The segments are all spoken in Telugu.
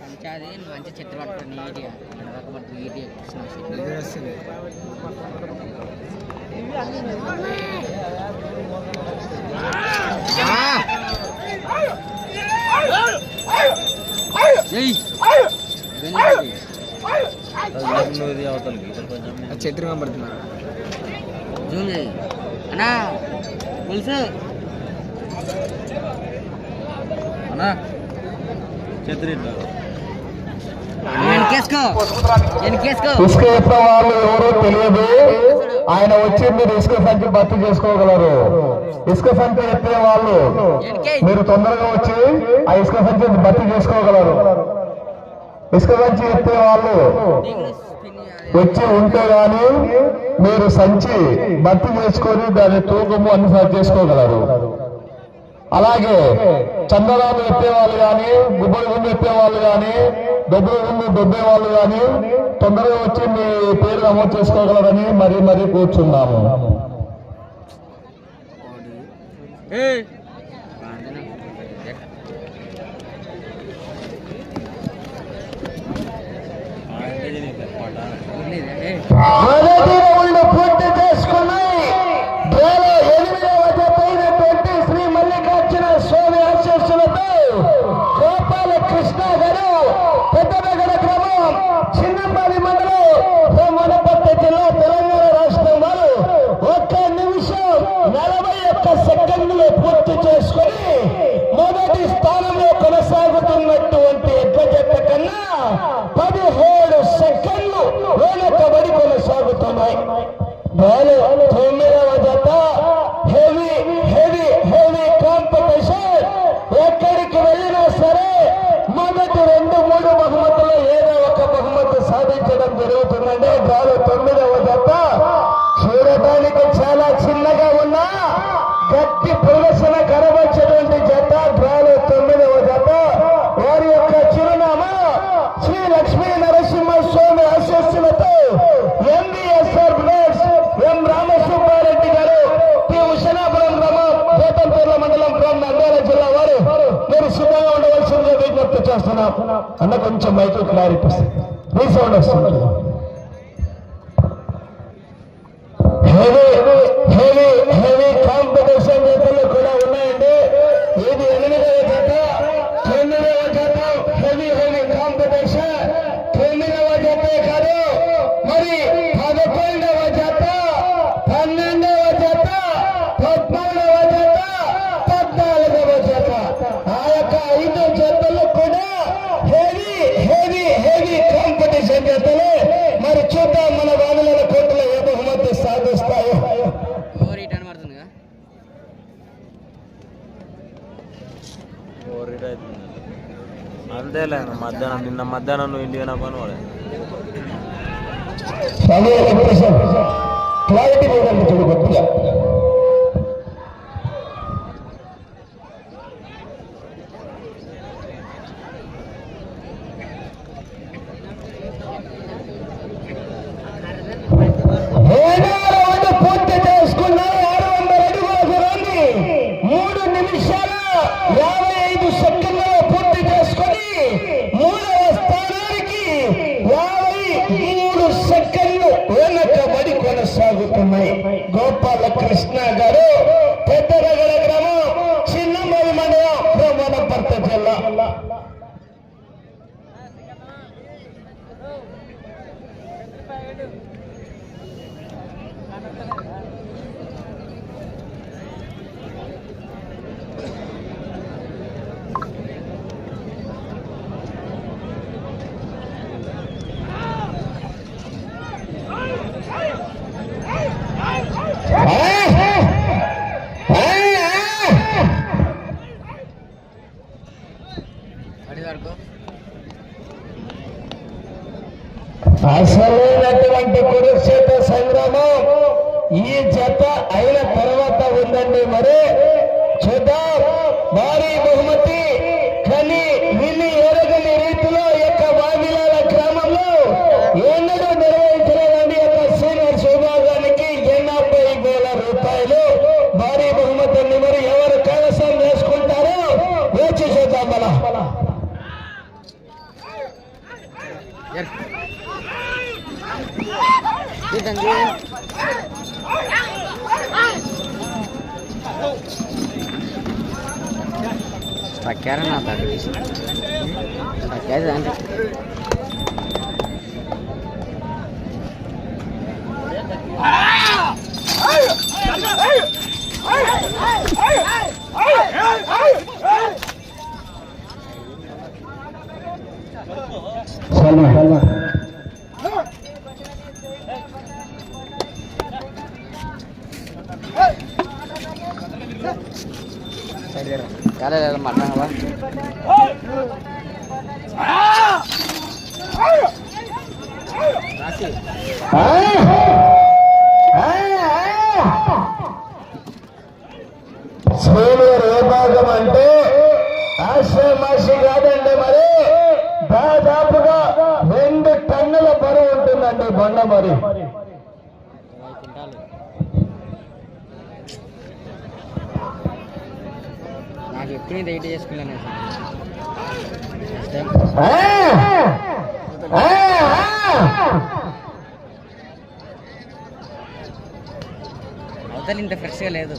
పంచాది మంచి చెట్టు పట్టుకుని నీట్గా కనబడుతున్నారు చేయి. అన్నా పులుసు ఇసుక ఎత్త వాళ్ళు ఎవరో తెలియదు. ఆయన వచ్చి మీరు ఇసుక సంచి భర్తీ చేసుకోగలరు. ఇసుక సంచి ఎత్తే వాళ్ళు మీరు తొందరగా వచ్చి ఆ ఇసుక సంచి భర్తీ చేసుకోగలరు. ఇసుక సంచి ఎత్తే వాళ్ళు వచ్చి ఉంటే గాని మీరు సంచి భర్తీ చేసుకొని దాని తూకము అన్ని సరి చేసుకోగలరు. అలాగే చందనాలు ఎత్తేవాళ్ళు కానీ గుబ్బడి గుండు ఎత్తేవాళ్ళు కానీ దొబ్బల గుండు దొబ్బే వాళ్ళు కానీ తొందరగా వచ్చి మీ పేరు నమోదు చేసుకోగలరని మరీ మరీ కూర్చున్నాము. మొదటి రౌండ్ పూర్తి చేసుకున్నాయి వేల ఎనిమిదవ జత అయినటువంటి శ్రీ మల్లికార్జున స్వామి ఆశీస్సులతో గోపాల కృష్ణ గారు పెద్దనగర గ్రామం చిన్నపల్లి మండలం వనపర్తి జిల్లా తెలంగాణ రాష్ట్రం వారు ఒక్క నిమిషం నలభై ఒక్క సెకండ్లు పూర్తి చేసుకొని మొదటి స్థానంలో ఉన్నటువంటి ఎడ్ల కన్నా పదిహేడు సెకండ్లు వెనకబడి కొనసాగుతున్నాయి. వస్తున్నా అన్న కొంచెం మైకు క్లారిటీ వస్తుంది రీసౌండ్ వస్తుంది. ಮಧ್ಯಾಹ್ನ ನಿನ್ನ ಮಧ್ಯಾಹ್ನ ಇಲ್ಲಿ ಏನಪ್ಪ ನೋಡಿ. ಕ್ಲಾರಿಟಿ ఈ జత అయిన తర్వాత ఉందండి మరి. చూద్దాం. భారీ బహుమతి కని విని ఎరగని రీతిలో యొక్క వావిలాల గ్రామంలో ఎన్నడూ బండ మరి? నాకు ఎప్పుడు ఎయిట్ చేసుకున్నాను! అవతల ఇంత ఫ్రెష్గా లేదు.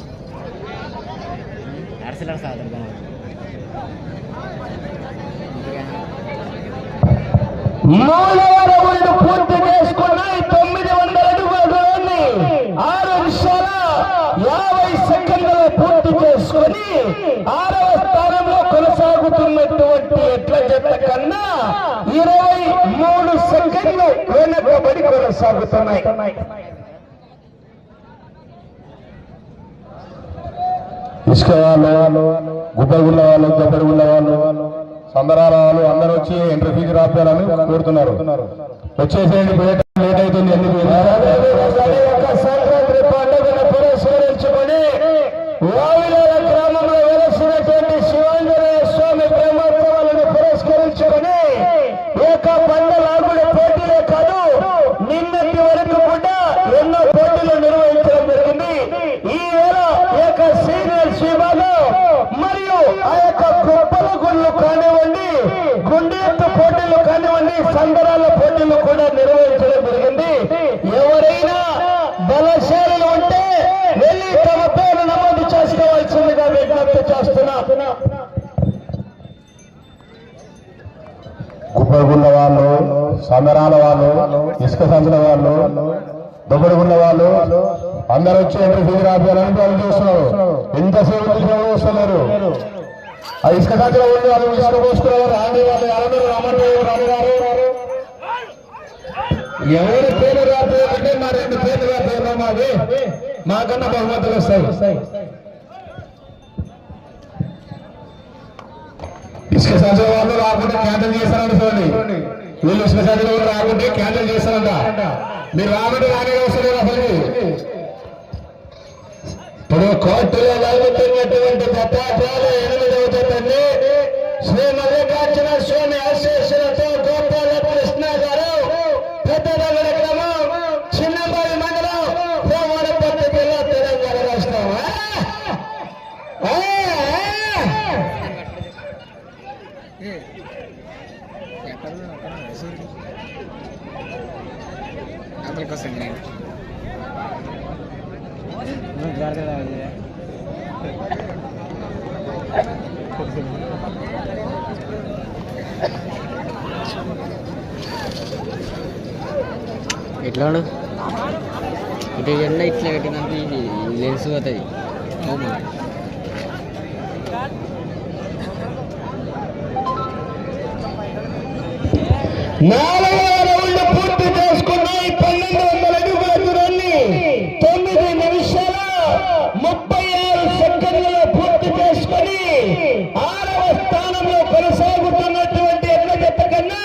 అరసలు సాధన. మూడవ పూర్తి చేసుకున్నాయి తొమ్మిది వందల అడుగులని ఆరు నిమిషాల యాభై సెకండ్లు పూర్తి చేసుకుని ఆరవ స్థానంలో కొనసాగుతున్నటువంటి ఎట్ల జత కన్నా ఇరవై మూడు సెకండ్లు వెనకబడి కొనసాగుతున్నాయి. ఇసుక వాళ్ళు గుబ్బగుళ్ళ వాళ్ళు గబ్బడిగుళ్ళ వాళ్ళు సంబరాల వాళ్ళు అందరూ వచ్చి ఎంట్రీ ఫీజు రాపాలని కోరుతున్నారు. వచ్చేసేయండి లేట్ అవుతుంది ఎందుకు? సమరాల వాళ్ళు ఇసుక సంచుల వాళ్ళు దుబ్బడిగుళ్ళ వాళ్ళు అందరు వచ్చి ఎంట్రీ ఫీజు రాపాలని వాళ్ళు చూస్తున్నారు. ఎంతసేపు చూసినా వస్తున్నారు ఆ ఇసుక సంచుల ఉండి వాళ్ళు ఇసుక పోసుకున్నారు రాని వాళ్ళు ఎవరు రమ్మంటే రాని గారు ఎవరి పేరు రాకపోతే మా రెండు పేర్లు రాకపోయినా మాది మాకన్నా బహుమతులు వస్తాయి. ఇసుక సంచుల వాళ్ళు రాకుండా క్యాన్సిల్ చేస్తారంట చూడండి వీళ్ళు శ్రీశాఖలో సంచుల రాకుంటే క్యాన్సిల్ చేస్తారంట మీరు రాకుంటే రానే అవసరం లేదు అసలు. ఇప్పుడు కోర్టులో జరుగుతున్నటువంటి దత్తాత్రేయులు ఎనిమిది అవుతుందండి శ్రీ మల్లికార్జున స్వామి ఆశీస్సులతో గోపాల కృష్ణ గారు పెద్దదగడ గ్రామం చిన్నబాయి మండలం సోమవారపల్లి జిల్లా తెలంగాణ రాష్ట్రం ఆ? ఆ? ఆ? అక్కడికి వస్తుంది నేను ఎట్లా ఉండు ఇటు ఎండ ఇట్లా పెట్టినంత ఇది లెన్స్ పోతుంది. అవును? నాలుగవ రౌండ్ పూర్తి చేసుకున్నాయి. పన్నెండు వందల తొమ్మిది నిమిషాల ముప్పై ఆరు సెకండ్లలో పూర్తి చేసుకొని ఆరవ స్థానంలో కొనసాగుతున్నటువంటి కన్నా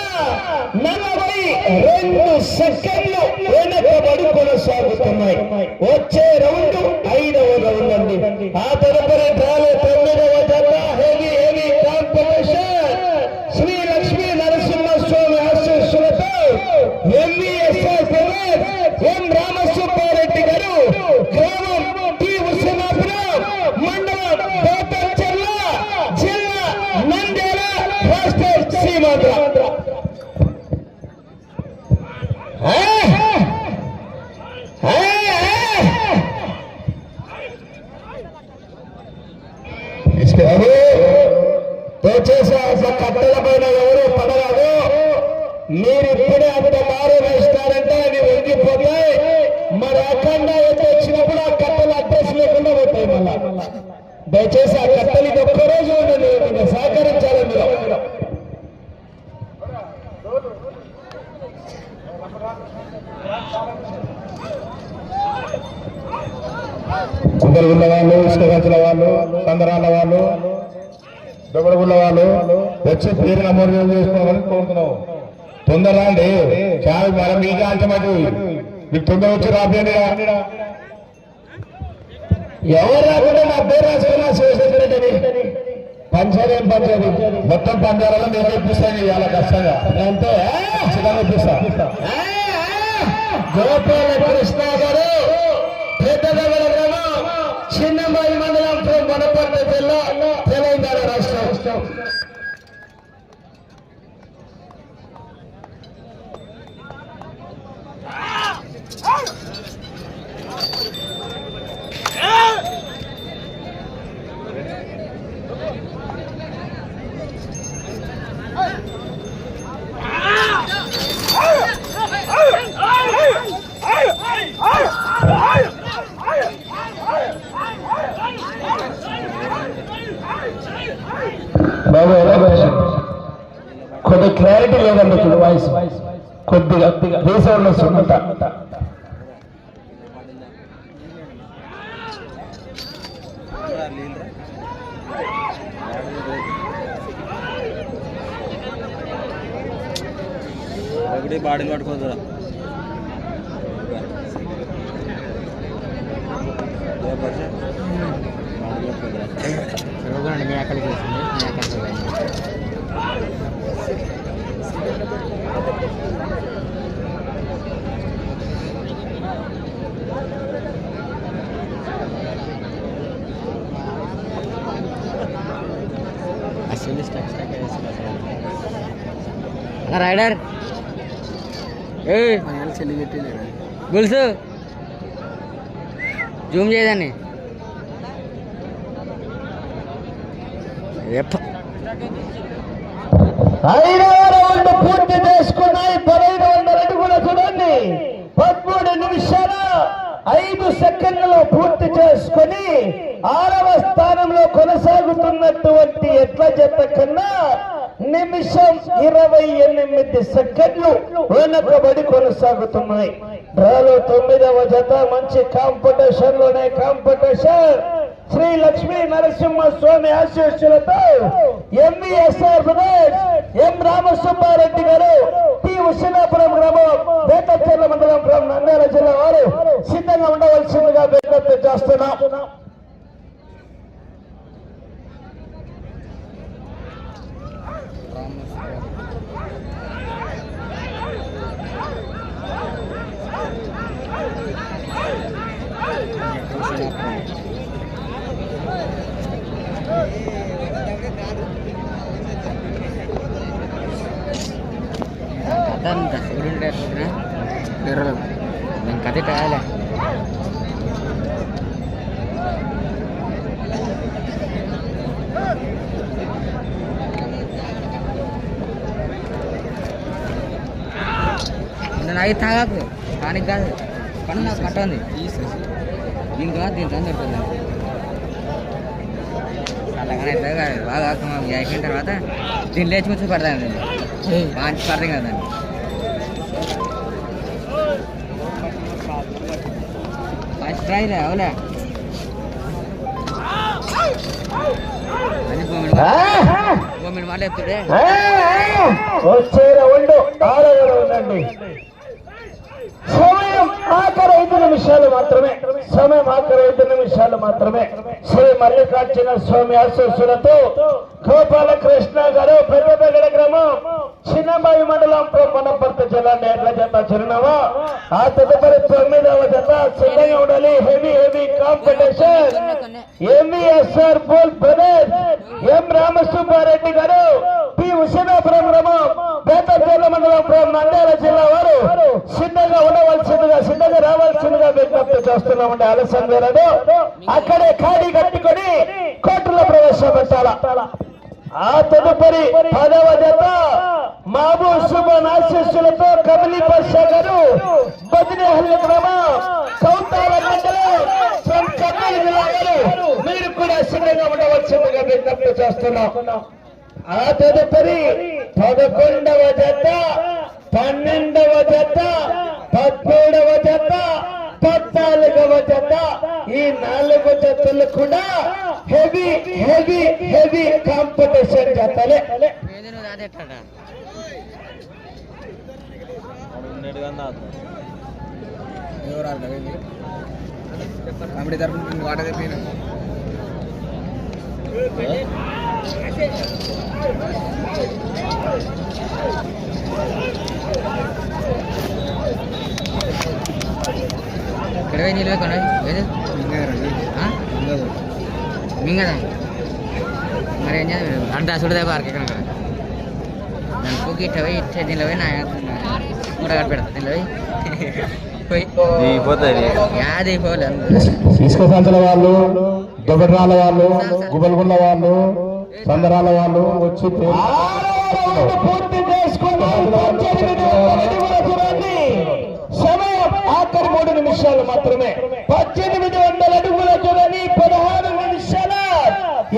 నలభై రెండు సెకండ్లు దొగడగుళ్ళ వాళ్ళు వచ్చి పేరు నమోదు చేసుకోవాలని కోరుతున్నావు. తొందర అండి చాలా మనం మీకు అంచమటు. మీకు తొందర వచ్చి రాబోయే ఎవరు రాకుండా నా పేరు రాసుకున్నా శివశంకరెడ్డి ఏం పంచారు మొత్తం పంచాలలో నేను ఇప్పిస్తాను ఇవాళ కష్టంగా. అంతే. ఖచ్చితంగా ఇప్పిస్తా. గోపాల కృష్ణ గారు పెద్దదగల గ్రామం చిన్నమాయి మండలం వనపర్తి జిల్లా తెలంగాణ go. లేదండి ఇక్కడ వాయిస్? కొద్దిగా రీసౌండ్ వస్తుందంట ఒకటి బాడీలు పట్టుకోదురా రోగులండి మీ అక్కడికి రైడర్ గొలుసు. జూమ్ చేయదాన్ని పూర్తి చేసుకున్నాయి పదహైదు వందల అడుగుల చూడండి పదమూడు నిమిషాల ఐదు సెకండ్లలో పూర్తి చేసుకొని ఆరవ స్థానంలో కొనసాగుతున్నటువంటి ఎట్ల జత కన్నా నిమిషం ఇరవై ఎనిమిది సెకండ్లు వెనకబడి కొనసాగుతున్నాయి. డ్రాలో తొమ్మిదవ జత మంచి కాంపిటీషన్లోనే కాంపిటీషన్. శ్రీ లక్ష్మీ నరసింహ స్వామి ఆశీస్సులతో ఎంవిఎస్ఆర్ బ్రదర్స్ ఎం రామసుబ్బారెడ్డి గారు టి ఉసినాపురం గ్రామం వేటచెర్ల మండలం గ్రామం నంద్యాల జిల్లా వారు సిద్ధంగా ఉండవలసిందిగా విజ్ఞప్తి చేస్తున్నాం కథ అంత చూడండి ఎట్లా నేను కథ కాయాలి నాకు తాగాకు. కానీ కాదు. పన్ను నాకు కట్ట ఉంది దీనికి కాదు దీని తను దొరుకుతుంది అలాగనే. బాగా అయిపోయిన తర్వాత దీన్ని లేచి ముచ్చి పడతాను మంచి పడతాం కదా దాన్ని. ఫస్ట్ ట్రై రే అవులే వచ్చే రౌండ్ ఆఖరి ఐదు నిమిషాలు మాత్రమే సమయం ఆఖరి ఐదు నిమిషాలు మాత్రమే. శ్రీ మల్లికార్జున స్వామి ఆశీస్సులతో గోపాలకృష్ణ గారు పెద్దపగడ గ్రామం చిన్నబాయి మండలం మనపర్తి జిల్లా నేట్ల జత చిరునవా ఆ తదుపరి తొమ్మిదవ జత సిద్ధంగా ఉండాలి. Heavy heavy competition. ఎంవిఎస్ఆర్ పోల్ బ్రదర్ ఎం రామసుబ్బారెడ్డి గారు పి ఉషినాపురం గ్రామం బేతపల్లి మండలం నంద్యాల జిల్లా వారు. సిద్ధంగా ఉండవలసిందిగా సిద్ధంగా రావాల్సిందిగా విజ్ఞప్తి చేస్తున్నామండి. ఆలస్యం లేదు. అక్కడే ఖాళీ కట్టుకొని కోర్టులో ప్రవేశపెట్టాల ఆ తదుపరి పదవ జత మాబు శుభన్ ఆశీస్సులతో కమలి పర్ష గారు బదినేహల్లి గ్రామం సౌతాల మండలం ఫ్రమ్ కర్నూలు మీరు కూడా సిద్ధంగా ఉండవలసిందిగా విజ్ఞప్తి చేస్తున్నాం. ఆ తదుపరి పదకొండవ జత పన్నెండవ జత పదమూడవ జత పద్నాలుగవ జత ఈ నాలుగు జతలు కూడా హెవీ హెవీ హెవీ కాంపిటీషన్ జతలే. ఏంది తరఫున వాట చెప్పిన ఇక్కడ నీళ్ళు మింగదా మరి ఏం చేయాలి అంటే అసలు దే పార్క్ ఇక్కడ నలుపుకి ఇట్ట పోయి ఇట్ట దీనిలో పోయి నా మూట కట్టి పెడతా దీనిలో పోయి పోయి యాది పోలేదు ఇసుక వాళ్ళు దొబరాల వాళ్ళు గుబల్గుండ వాళ్ళు సందరాల వాళ్ళు వచ్చి పూర్తి సమయం ఆఖరి మూడు నిమిషాలు మాత్రమే పద్దెనిమిది వందల అడుగుల దూరాన్ని పదహారు నిమిషాల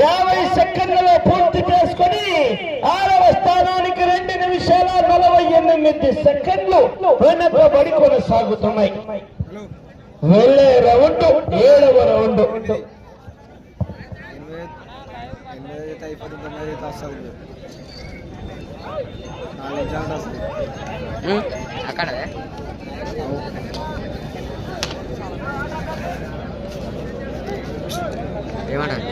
యాభై సెకండ్లలో పూర్తి చేసుకొని ఆరవ స్థానానికి రెండు నిమిషాల నలభై ఎనిమిది సెకండ్లు వెనకబడి కొనసాగుతున్నాయి. వెళ్ళే రౌండ్ ఏడవ రౌండ్. అక్కడ ఏమంటారు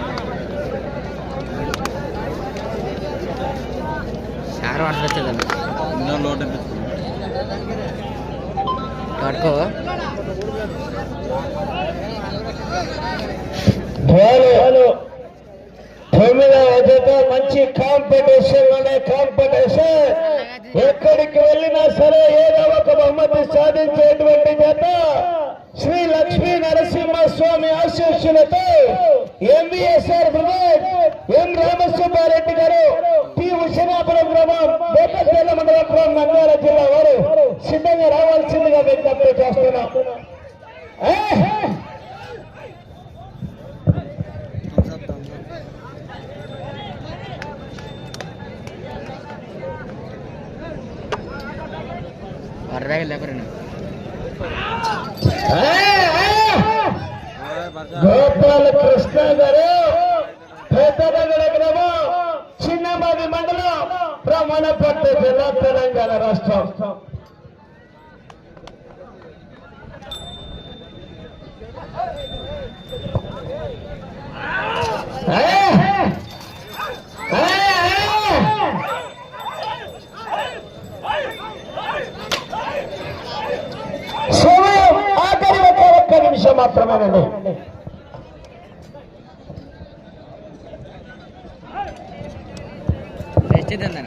సార్ వాటర్ వచ్చేదన్న 走了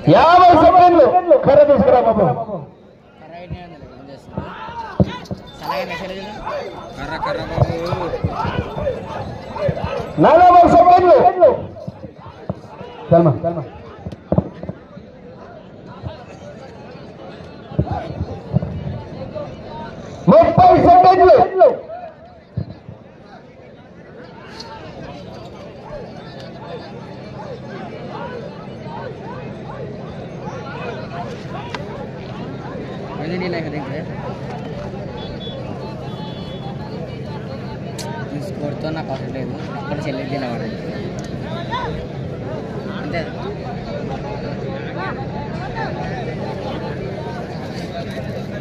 యాభై సెకండ్లు. కర్ర తీసుకురా బాబు. నలభై సెకండ్లు.